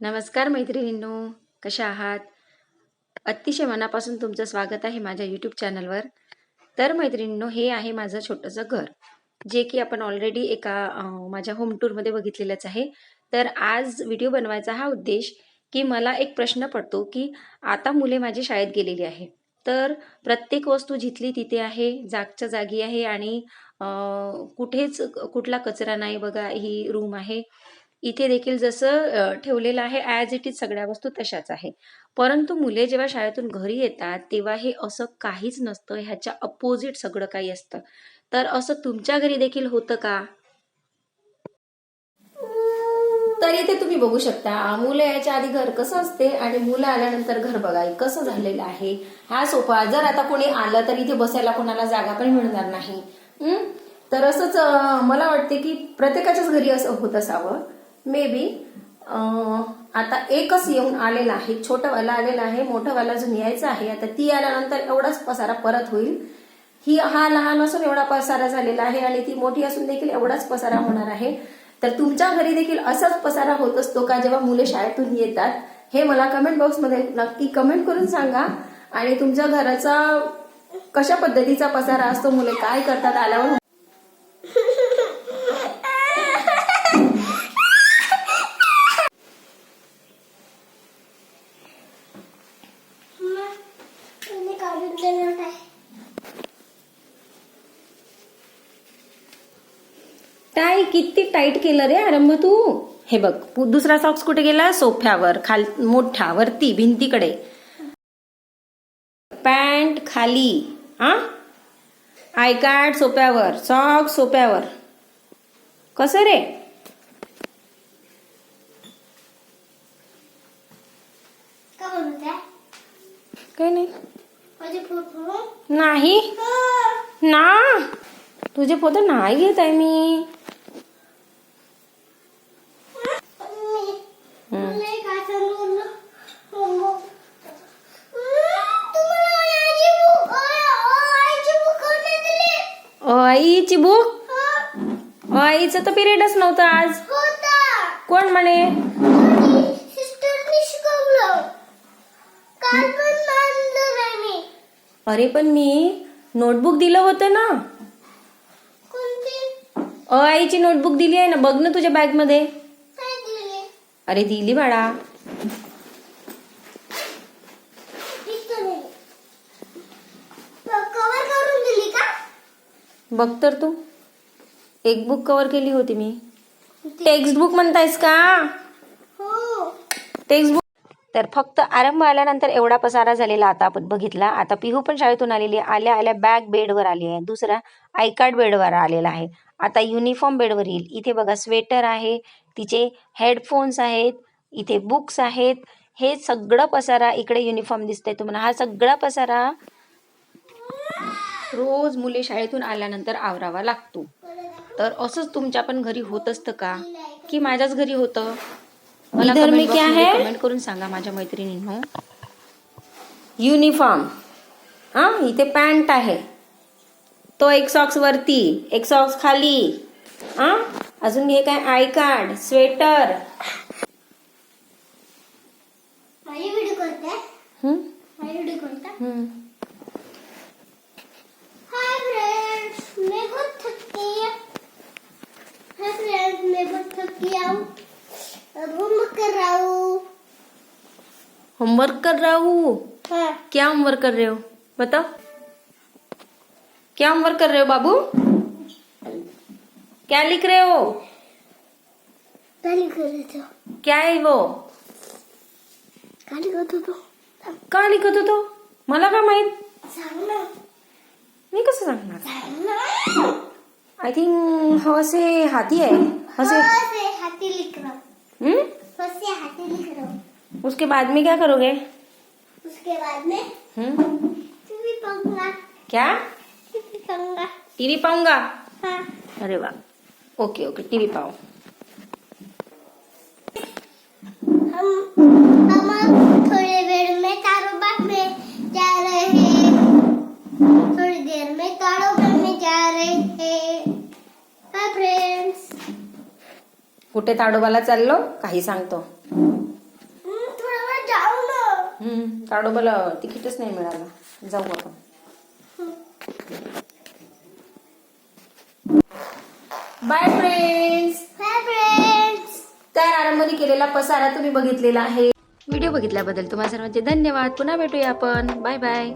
नमस्कार मैत्रिणींनो कशा आहात? अतिशय मनापासून तुमचं स्वागत आहे माझ्या यूट्यूब चॅनलवर तर मैत्रिणींनो हे आहे माझं छोटंसं घर जे की आपण ऑलरेडी एका माझ्या होम टूरमध्ये बघितलेलंच आहे. तर आज व्हिडिओ बनवायचा हा उद्देश की मला एक प्रश्न पडतो की आता मुले माझी शाळेत गेलेली आहे. तर प्रत्येक वस्तू जिथली तिथे आहे जागच्या जागी आहे आणि कुठेच कुठला कचरा नाही बघा ही रूम आहे. इथे देखील जसं ठेवलेलं आहे ॲज इट इज सगळ्या वस्तू तशाच आहे. परंतु मुले जेव्हा शाळेतून घरी येतात तेव्हा हे असं काहीच नसतं ह्याच्या अपोजिट सगळं काही असतं. तर असं तुमच्या घरी देखील होतं का? तर इथे तुम्ही बघू शकता मुलं याच्या आधी घर कसं असते आणि मुलं आल्यानंतर घर बघा कसं झालेलं आहे. हा सोफा जर आता कोणी आलं तर इथे बसायला कोणाला जागा पण मिळणार नाही. तर असंच मला वाटते की प्रत्येकाच्याच घरी असं होत असावं. मे बी आता एकच येऊन आलेला आहे छोटंवाला आलेला आहे मोठंवाला अजून यायचं आहे. आता ती आल्यानंतर एवढाच पसारा परत होईल. ही हा लहान असून एवढा पसारा झालेला आहे आणि ती मोठी असून देखील एवढाच पसारा होणार आहे. तर तुमच्या घरी देखील असाच पसारा होत असतो का जेव्हा मुले शाळेतून येतात? हे मला कमेंट बॉक्समध्ये नक्की कमेंट करून सांगा. आणि तुमच्या घराचा कशा पद्धतीचा पसारा असतो? मुले काय करतात? आल्यावर टाय किती टाईट केलं रे आरंभ तू? हे बघ दुसरा सॉक्स कुठे गेला? सोफ्यावर खाल मोठा वरती भिंतीकडे. पॅन्ट खाली. हा आय कार्ड सोप्यावर सॉक्स सोप्यावर कसं रे? का म्हणत आहे काही नाही. नाही. ना? तुझे फोटो नाही घेत आहे मी हम्म. मला एक आठवण बोललो मम्मा. हम्म, तुम्हाला आईची बुक आईची बुक कोणी बुक हा, आईचं तर पिरियडच नव्हतं आज. होता. कोण म्हणे? अरे पण मी नोटबुक दिलं होतं ना. अ आईची नोटबुक दिली आहे ना बघ ना तुझ्या बॅगमध्ये अरे दिली बाळा दिसत नाही कवर करून दिली का बघ तर तू. एक बुक कव्हर केली होती मी. टेक्स्ट बुक म्हणतायस का? हो. टेक्स्ट बुक तर फक्त आरंभ आल्यानंतर एवढा पसारा झालेला आता आपण बघितला. आता पिहू पण शाळेतून आलेली आहे. आल्या आल्या बॅग बेडवर आली आहे. दुसरा आय कार्ड बेडवर आलेला आहे. आता युनिफॉर्म बेडवर येईल. इथे बघा स्वेटर आहे. तिचे हेडफोन्स आहेत. इथे बुक्स आहेत. हे सगळं पसारा इकडे युनिफॉर्म दिसतंय तुम्हाला. हा सगळा पसारा रोज मुले शाळेतून आल्यानंतर आवरावा लागतो. तर असंच तुमच्या पण घरी होत असतं का? की माझ्याच घरी होतं? मला? कमेंट करून सांगा माझ्या मैत्रिणींनो. युनिफॉर्म हा इथे पॅन्ट आहे. तो एक सॉक्स वरती एक सॉक्स खाली. हा अजून हे काय? आय कार्ड स्वेटर माझी व्हिडिओ करते हम्म, माझी व्हिडिओ करता हम्म. हाय फ्रेंड्स मैं बहुत थकी हाय फ्रेंड्स मैं बहुत थकी हूँ अब होमवर्क कर रहा हूँ होमवर्क कर रहा हूँ। हाँ। क्या होमवर्क कर रहे हो? बताओ। क्या होमवर्क कर रहे हो बाबू? क्या लिख रहे हो? गाली कर रहे थे? क्या है वो? गाली करतो तो? का लिखत होतो मला का माहीत? मी कसं सांगणार? आय थिंक हसे हाथी है हसे हाथी लिख हम्म? फसे हाथी लिख उसके बाद में क्या करोगे? उसके बाद में हम्म? टीवी पाऊँगा। क्या? टीवी पाऊँगा। टीवी पाऊँगा? हाँ। अरे वाह। ओके ओके टीवी पाओ। हम हम थोड़े देर में कारोबार में जा रहे हैं। थोड़ी देर में कारोबार में जा रहे हैं। फ्रेंड्स कुठे ताडोबाला चाललो? काही सांगतो. ताडोबाला तिकीटच नाही मिळालं. जाऊ आपण. Bye friends friends. त्या रानामध्ये केलेला पसारा तुम्ही बघितलेला आहे. व्हिडिओ बघितल्याबद्दल तुम्हाला सर्वांचे धन्यवाद. पुन्हा भेटूया आपण. Bye bye